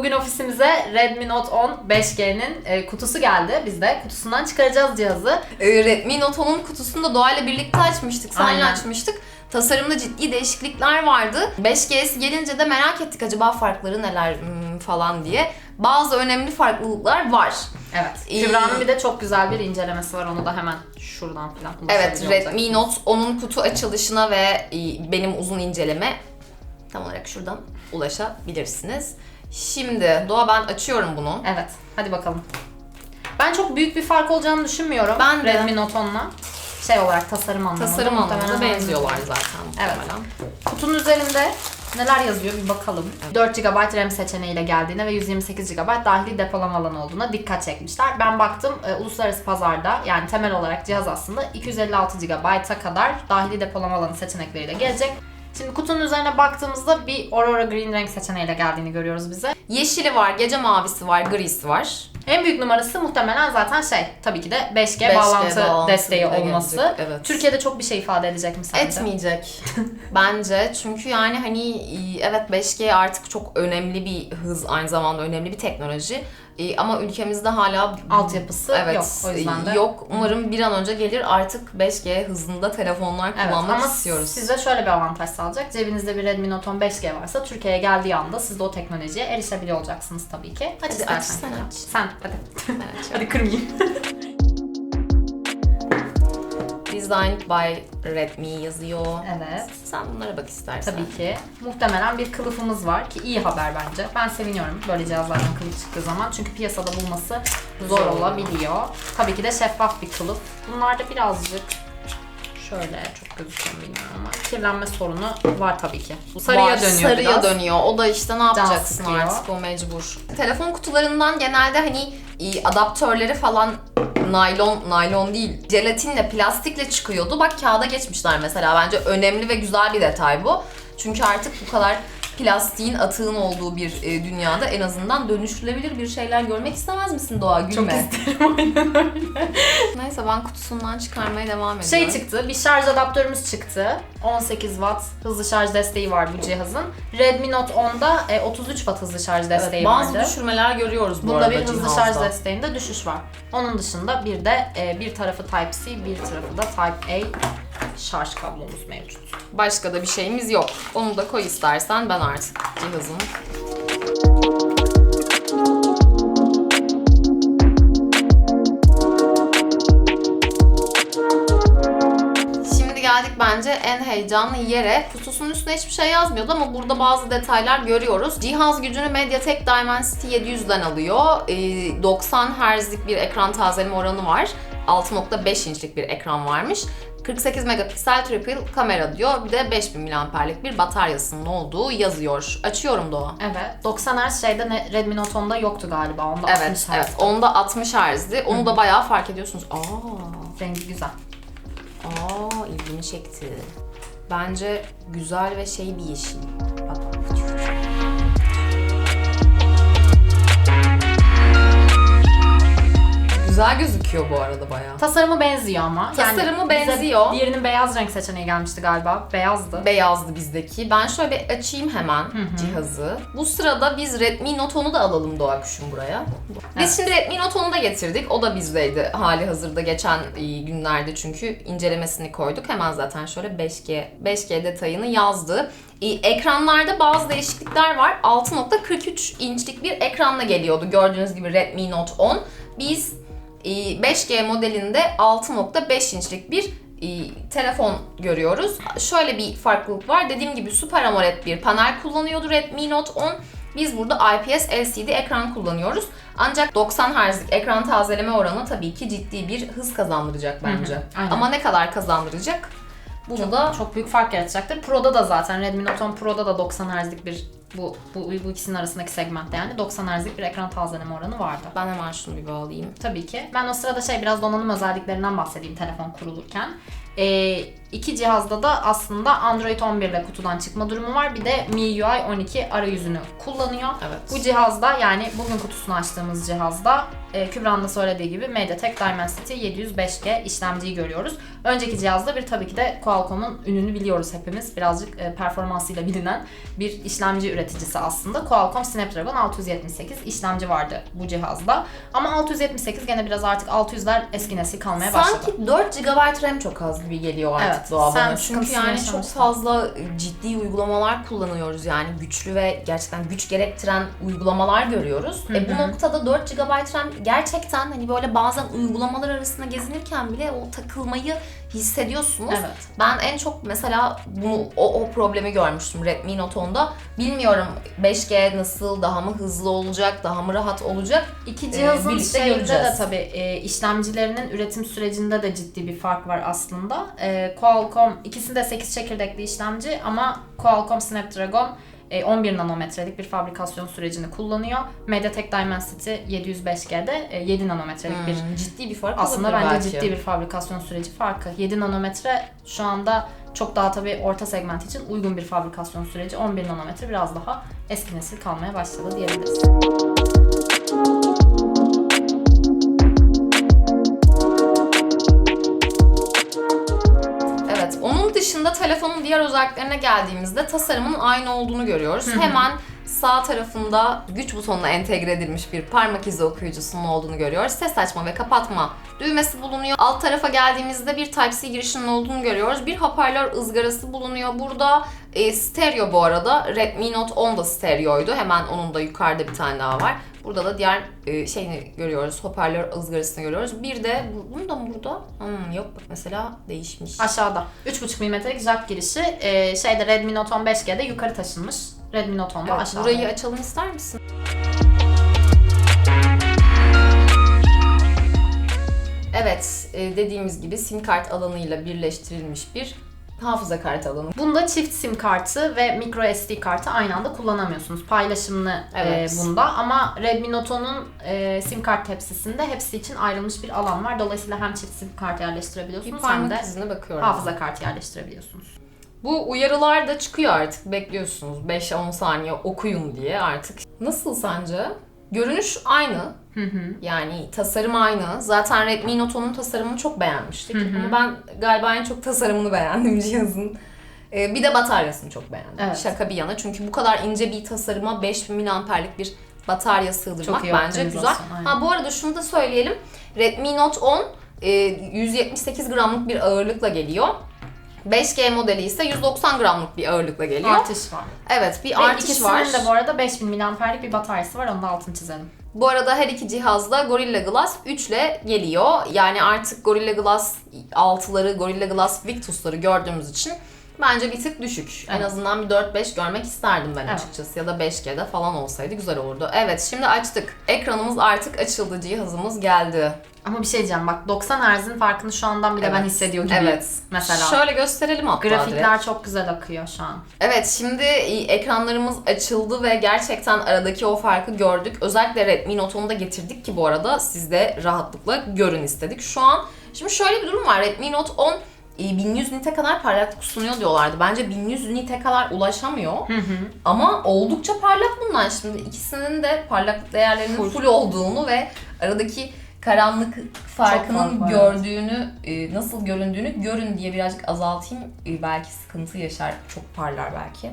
bugün ofisimize Redmi Note 10 5G'nin e, kutusu geldi. Biz de kutusundan çıkaracağız cihazı. Ee, Redmi Note 10'un kutusunu da Doğa ile birlikte açmıştık. Aynen. açmıştık. Tasarımda ciddi değişiklikler vardı. 5G'si gelince de merak ettik acaba farkları neler hmm, falan diye. Bazı önemli farklılıklar var. Evet. Kübra'nın bir de çok güzel bir incelemesi var. Onu da hemen şuradan falan Evet, ulaşabiliyor Redmi Note 10'un kutu açılışına ve e, benim uzun inceleme tam olarak şuradan ulaşabilirsiniz. Şimdi Doğa ben açıyorum bunu. Evet. Hadi bakalım. Ben çok büyük bir fark olacağını düşünmüyorum. Ben de. Redmi Note 10'la. Şey olarak tasarım anlamında. Tasarım anlamında benziyorlar zaten Evet. muhtemelen. Kutunun üzerinde neler yazıyor bir bakalım. 4 GB RAM seçeneğiyle geldiğine ve 128 GB dahili depolama alanı olduğuna dikkat çekmişler. Ben baktım e, uluslararası pazarda yani temel olarak cihaz aslında 256 GB'a kadar dahili depolama alanı seçenekleriyle gelecek. Şimdi kutunun üzerine baktığımızda bir Aurora Green renk seçeneğiyle geldiğini görüyoruz bize. Yeşili var, gece mavisi var, grisi var. En büyük numarası muhtemelen zaten şey tabii ki de 5G, 5G bağlantı, bağlantı desteği olması. gelecek, evet. Türkiye'de çok bir şey ifade edecek mi sence? Etmeyecek bence. Çünkü yani hani evet 5G artık çok önemli bir hız, aynı zamanda önemli bir teknoloji. E, Ama ülkemizde hala Altyapısı evet, yok, o yüzden de. Yok. Umarım bir an önce gelir artık 5G hızında telefonlar Evet kullanmak ama istiyoruz. size şöyle bir avantaj sağlayacak. Cebinizde bir Redmi Note 10 5G varsa Türkiye'ye geldiği anda siz de o teknolojiye erişebiliyor olacaksınız tabii ki. Hadi istersen. aç, sen aç. Sen hadi. Evet. hadi kırmayayım. Designed by Redmi yazıyor. evet. Sen bunlara bak istersen. Tabii ki. Muhtemelen bir kılıfımız var ki iyi haber bence. Ben seviniyorum böyle cihazlardan kılıf çıktığı zaman. Çünkü piyasada bulması zor Zor. olabiliyor. Tabii ki de şeffaf bir kılıf. Bunlarda birazcık şöyle çok gözüküyor bilmiyorum ama kirlenme sorunu var tabii ki. Sarıya Var, dönüyor sarıya biraz. dönüyor. O da işte ne yapacaksın artık o mecbur. Telefon kutularından genelde hani e, adaptörleri falan naylon, naylon değil, jelatinle, plastikle çıkıyordu. Bak kağıda geçmişler mesela. Bence önemli ve güzel bir detay bu. Çünkü artık bu kadar plastiğin atığın olduğu bir e, dünyada en azından dönüştürülebilir bir şeyler görmek istemez misin Doğa? Gülme. Çok isterim aynen öyle. Neyse ben kutusundan çıkarmaya devam ediyorum. Şey çıktı, bir şarj adaptörümüz çıktı. 18 watt hızlı şarj desteği var bu cihazın. Redmi Note 10'da e, 33 watt hızlı şarj desteği Evet, bazı vardı. düşürmeler görüyoruz bu Bunda arada bir hızlı cihazda. şarj desteğinde düşüş var. Onun dışında bir de e, bir tarafı Type-C, bir tarafı da Type-A şarj kablomuz mevcut. Başka da bir şeyimiz yok. Onu da koy istersen ben artık cihazın. Geldik bence en heyecanlı yere. Kutusunun üstüne hiçbir şey yazmıyordu ama burada bazı detaylar görüyoruz. Cihaz gücünü MediaTek Dimensity 700'den alıyor. Ee, 90 Hz'lik bir ekran tazeleme oranı var. 6.5 inçlik bir ekran varmış. 48 megapiksel triple kamera diyor. Bir de 5000 mAh'lik bir bataryasının olduğu yazıyor. Açıyorum Doğa. Evet. 90 Hz şeyde ne, Redmi Note 10'da yoktu galiba. Onda 60 Evet, Hz. evet. Onda 60 Hz'di. Onu da bayağı fark ediyorsunuz. Aa, Rengi güzel. aa ilgimi çekti. Bence güzel ve şey bir yeşil. Güzel gözüküyor bu arada bayağı. Tasarımı benziyor ama. Tasarımı bize benziyor. Diğerinin beyaz renk seçeneği gelmişti galiba. Beyazdı. Beyazdı bizdeki. Ben şöyle bir açayım hemen cihazı. Bu sırada biz Redmi Note 10'u da alalım Doğa Kuş'um buraya. Biz Evet. şimdi Redmi Note 10'u da getirdik. O da bizdeydi hali hazırda geçen e, günlerde çünkü incelemesini koyduk. Hemen zaten şöyle 5G 5G detayını yazdı. E, Ekranlarda bazı değişiklikler var. 6.43 inçlik bir ekranla geliyordu. Gördüğünüz gibi Redmi Note 10. Biz 5G modelinde 6.5 inçlik bir telefon görüyoruz. Şöyle bir farklılık var. Dediğim gibi Super AMOLED bir panel kullanıyordu Redmi Note 10. Biz burada IPS LCD ekran kullanıyoruz. Ancak 90 Hz'lik ekran tazeleme oranı tabii ki ciddi bir hız kazandıracak bence. aynen. Ama ne kadar kazandıracak? Bunu Çok, da çok büyük fark yaratacaktır. Pro'da da zaten Redmi Note 10 Pro'da da 90 Hz'lik bir bu, bu, bu ikisinin arasındaki segmentte yani 90 Hz'lik bir ekran tazeleme oranı vardı. ben hemen şunu bir bağlayayım. Tabii ki. Ben o sırada şey biraz donanım özelliklerinden bahsedeyim telefon kurulurken. Ee, iki cihazda da aslında Android 11 ile kutudan çıkma durumu var. Bir de MIUI 12 arayüzünü kullanıyor. Evet. Bu cihazda yani bugün kutusunu açtığımız cihazda e, Kübra'nın da söylediği gibi MediaTek Dimensity 705G işlemciyi görüyoruz. Önceki cihazda bir tabii ki de Qualcomm'un ününü biliyoruz hepimiz. Birazcık e, performansıyla bilinen bir işlemci üreticisi aslında. Qualcomm Snapdragon 678 işlemci vardı bu cihazda. Ama 678 gene biraz artık 600'ler eski nesil kalmaya başladı. Sanki 4 GB RAM çok az gibi geliyor artık Evet, Doğa sen bana. Çünkü yani çok fazla ciddi uygulamalar kullanıyoruz yani güçlü ve gerçekten güç gerektiren uygulamalar görüyoruz. E bu noktada 4 GB RAM gerçekten hani böyle bazen uygulamalar arasında gezinirken bile o takılmayı hissediyorsunuz. Evet. Ben en çok mesela bunu o, o problemi görmüştüm Redmi Note 10'da. Bilmiyorum 5G nasıl, daha mı hızlı olacak, daha mı rahat olacak? İki cihazın Ee, şeyinde de tabii e, işlemcilerinin üretim sürecinde de ciddi bir fark var aslında. E, Qualcomm ikisinde 8 çekirdekli işlemci ama Qualcomm Snapdragon 11 nanometrelik bir fabrikasyon sürecini kullanıyor. MediaTek Dimensity 705G'de e, 7 nanometrelik bir Hmm, ciddi bir fark aslında bence belki. ciddi bir fabrikasyon süreci farkı. 7 nanometre şu anda çok daha tabii orta segment için uygun bir fabrikasyon süreci. 11 nanometre biraz daha eski nesil kalmaya başladı diyebiliriz. Telefonun diğer özelliklerine geldiğimizde tasarımın aynı olduğunu görüyoruz. Hemen sağ tarafında güç butonuna entegre edilmiş bir parmak izi okuyucusunun olduğunu görüyoruz. Ses açma ve kapatma düğmesi bulunuyor. Alt tarafa geldiğimizde bir Type-C girişinin olduğunu görüyoruz. Bir hoparlör ızgarası bulunuyor. Burada e, stereo bu arada. Redmi Note 10 da stereoydu. Hemen onun da yukarıda bir tane daha var. Burada da diğer e, şeyini görüyoruz. Hoparlör ızgarasını görüyoruz. Bir de bu, bunu da mı burada? Hmm, yok bak mesela değişmiş. Aşağıda 3.5 mm'lik jack girişi e, şeyde Redmi Note 15G'de yukarı taşınmış. Redmi Note 10'da Evet, aşağıda. burayı açalım ister misin? Evet, e, dediğimiz gibi sim kart alanıyla birleştirilmiş bir hafıza kart alanı. Bunda çift sim kartı ve micro SD kartı aynı anda kullanamıyorsunuz. Paylaşımlı e, Evet. bunda ama Redmi Note 10'un e, sim kart tepsisinde hepsi için ayrılmış bir alan var. Dolayısıyla hem çift sim kart yerleştirebiliyorsunuz hem de hafıza kartı yerleştirebiliyorsunuz. Bu uyarılar da çıkıyor artık. Bekliyorsunuz 5-10 saniye okuyun diye artık. Nasıl sence? Görünüş aynı. Hı hı. Yani tasarım aynı. Zaten Redmi Note 10'un tasarımını çok beğenmiştik. Hı hı. Ama ben galiba en çok tasarımını beğendim cihazın. Ee, bir de bataryasını çok beğendim. Evet. Şaka bir yana. Çünkü bu kadar ince bir tasarıma 5000 mAh'lik bir batarya sığdırmak bence güzel. aynen. Ha bu arada şunu da söyleyelim. Redmi Note 10 e, 178 gramlık bir ağırlıkla geliyor. 5G modeli ise 190 gramlık bir ağırlıkla geliyor. Artış var. Evet bir Ve artış ikisinin var. de bu arada 5000 mAh'lik bir bataryası var. Onu da altını çizelim. Bu arada her iki cihazda Gorilla Glass 3 ile geliyor. Yani artık Gorilla Glass 6'ları, Gorilla Glass Victus'ları gördüğümüz için bence bir tık düşük. En Evet. azından bir 4-5 görmek isterdim ben Evet. açıkçası. Ya da 5G'de falan olsaydı güzel olurdu. Evet şimdi açtık. Ekranımız artık açıldı. Cihazımız geldi. Ama bir şey diyeceğim bak 90 Hz'in farkını şu andan bile ben Evet. hissediyor gibiyim. Evet. Mesela. Şöyle gösterelim hatta direkt. Grafikler çok güzel akıyor şu an. Evet şimdi ekranlarımız açıldı ve gerçekten aradaki o farkı gördük. Özellikle Redmi Note 10'u da getirdik ki bu arada siz de rahatlıkla görün istedik. Şu an şimdi şöyle bir durum var. Redmi Note 10 e, 1100 nite kadar parlaklık sunuyor diyorlardı. Bence 1100 nite kadar ulaşamıyor. Ama oldukça parlak bunlar. Şimdi ikisinin de parlaklık değerlerinin Full. full, olduğunu ve aradaki karanlık farkının fark gördüğünü, e, nasıl göründüğünü görün diye birazcık azaltayım. E, belki sıkıntı yaşar, çok parlar belki.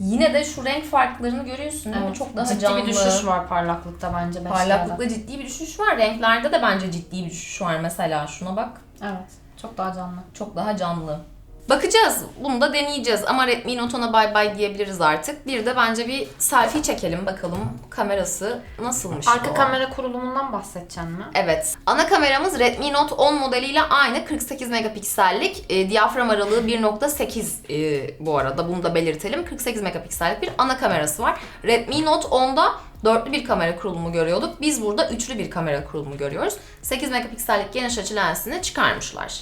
Yine de şu renk farklarını görüyorsun değil mi? Çok daha ciddi canlı. bir düşüş var parlaklıkta bence 5G'de. Parlaklıkta ciddi bir düşüş var. Renklerde de bence ciddi bir düşüş var. Mesela şuna bak. Evet. Çok daha canlı. Çok daha canlı. Bakacağız. Bunu da deneyeceğiz. Ama Redmi Note 10'a bye bye diyebiliriz artık. Bir de bence bir selfie çekelim bakalım kamerası nasılmış. Arka o. kamera kurulumundan bahsedeceksin mi? Evet. Ana kameramız Redmi Note 10 modeliyle aynı 48 megapiksellik. E, diyafram aralığı 1.8 e, bu arada bunu da belirtelim. 48 megapiksellik bir ana kamerası var. Redmi Note 10'da dörtlü bir kamera kurulumu görüyorduk. Biz burada üçlü bir kamera kurulumu görüyoruz. 8 megapiksellik geniş açı lensini çıkarmışlar.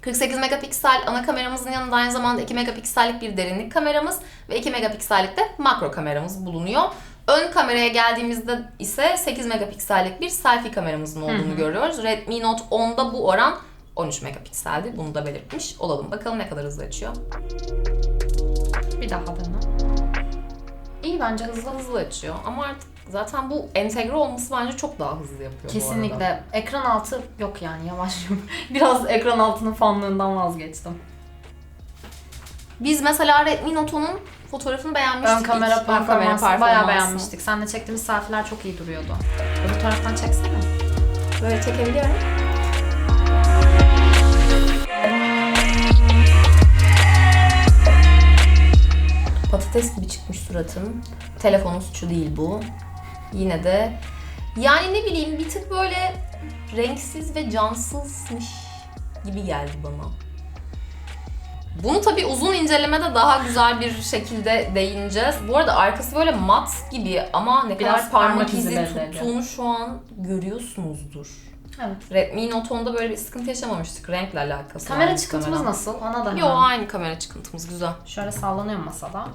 48 megapiksel ana kameramızın yanında aynı zamanda 2 megapiksellik bir derinlik kameramız ve 2 megapiksellik de makro kameramız bulunuyor. Ön kameraya geldiğimizde ise 8 megapiksellik bir selfie kameramızın olduğunu görüyoruz. Redmi Note 10'da bu oran 13 megapikseldi. Bunu da belirtmiş olalım. Bakalım ne kadar hızlı açıyor. Bir daha dene. İyi bence hızlı hızlı açıyor. Ama artık zaten bu entegre olması bence çok daha hızlı yapıyor bu arada. Kesinlikle. Ekran altı yok yani yavaş. Biraz ekran altının fanlığından vazgeçtim. Biz mesela Redmi Note 10'un fotoğrafını beğenmiştik. Ön kamera ilk. Ön kamera performansı bayağı performansını. beğenmiştik. Seninle çektiğimiz selfie'ler çok iyi duruyordu. Öbür taraftan çeksene. Böyle çekebiliyorum. Patates gibi çıkmış suratım. Telefonun suçu değil bu. Yine de yani ne bileyim bir tık böyle renksiz ve cansızmış gibi geldi bana. Bunu tabii uzun incelemede daha güzel bir şekilde değineceğiz. Bu arada arkası böyle mat gibi ama ne Biraz kadar parmak parmak izi tuttuğunu şu an görüyorsunuzdur. Evet. Redmi Note 10'da böyle bir sıkıntı yaşamamıştık renkle alakası. Kamera çıkıntımız muhtemelen. nasıl? Ona da Yo hemen. aynı kamera çıkıntımız güzel. Şöyle sallanıyor masada.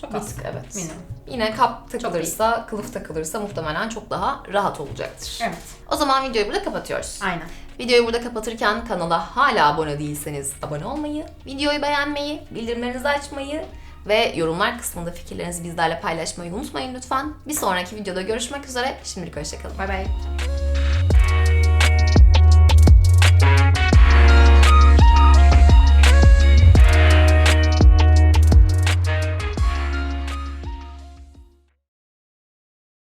Çok az. evet. Minimum. Yine kap takılırsa, kılıf takılırsa muhtemelen çok daha rahat olacaktır. Evet. O zaman videoyu burada kapatıyoruz. Aynen. Videoyu burada kapatırken kanala hala abone değilseniz abone olmayı, videoyu beğenmeyi, bildirimlerinizi açmayı ve yorumlar kısmında fikirlerinizi bizlerle paylaşmayı unutmayın lütfen. Bir sonraki videoda görüşmek üzere. Şimdilik hoşçakalın. Bay bay.